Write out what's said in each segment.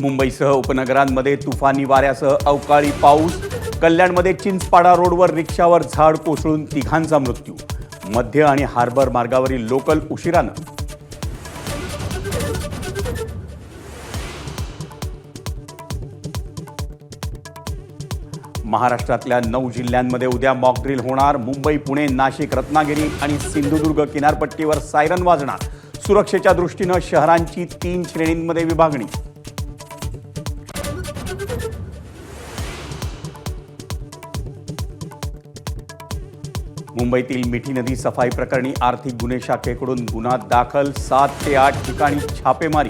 मुंबईसह उपनगरांमध्ये तुफानी वाऱ्यासह अवकाळी पाऊस कल्याणमध्ये चिंचपाडा रोडवर रिक्षावर झाड कोसळून तिघांचा मृत्यू. मध्य आणि हार्बर मार्गावरील लोकल उशिरानं. महाराष्ट्रातल्या नऊ जिल्ह्यांमध्ये उद्या मॉकड्रिल होणार. मुंबई पुणे नाशिक रत्नागिरी आणि सिंधुदुर्ग किनारपट्टीवर सायरन वाजणार. सुरक्षेच्या दृष्टीनं शहरांची तीन श्रेणींमध्ये विभागणी. मुंबईतील मिठी नदी सफाई प्रकरणी आर्थिक गुन्हे शाखेकडून गुन्हा दाखल. सात ते आठ ठिकाणी छापेमारी.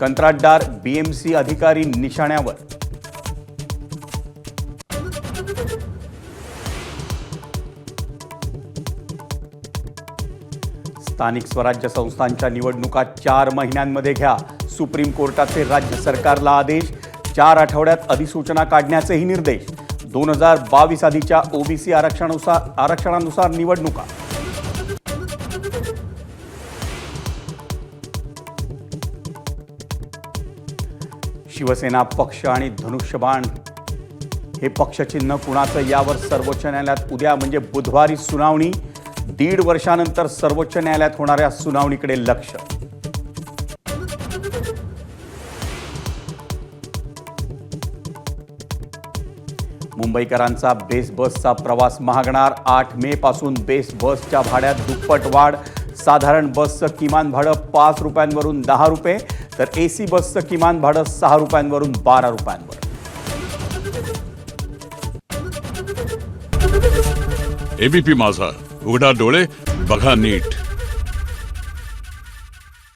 कंत्राटदार बीएमसी अधिकारी निशाण्यावर. स्थानिक स्वराज्य संस्थांच्या निवडणुका चार महिन्यांमध्ये घ्या. सुप्रीम कोर्टाचे राज्य सरकारला आदेश. चार आठवड्यात अधिसूचना काढण्याचेही निर्देश. दोन हजार बावीस आधीच्या ओबीसी आरक्षणानुसार आरक्षणानुसार निवडणुका. शिवसेना पक्ष आणि धनुष्यबाण. हे पक्षचिन्ह कुणाचं यावर सर्वोच्च न्यायालयात उद्या म्हणजे बुधवारी सुनावणी. दीड वर्षानंतर सर्वोच्च न्यायालयात होणाऱ्या सुनावणीकडे लक्ष. मुंबईकरांचा बेस बसचा प्रवास महागणार. आठ मे पासून बेस बसच्या भाड्यात दुप्पट वाढ. साधारण बसचं किमान भाडं पाच रुपयांवरून दहा रुपये तर ए सी बसचं किमान भाडं सहा रुपयांवरून बारा रुपयांवर. एबीपी माझा. उघडा डोळे बघा नीट.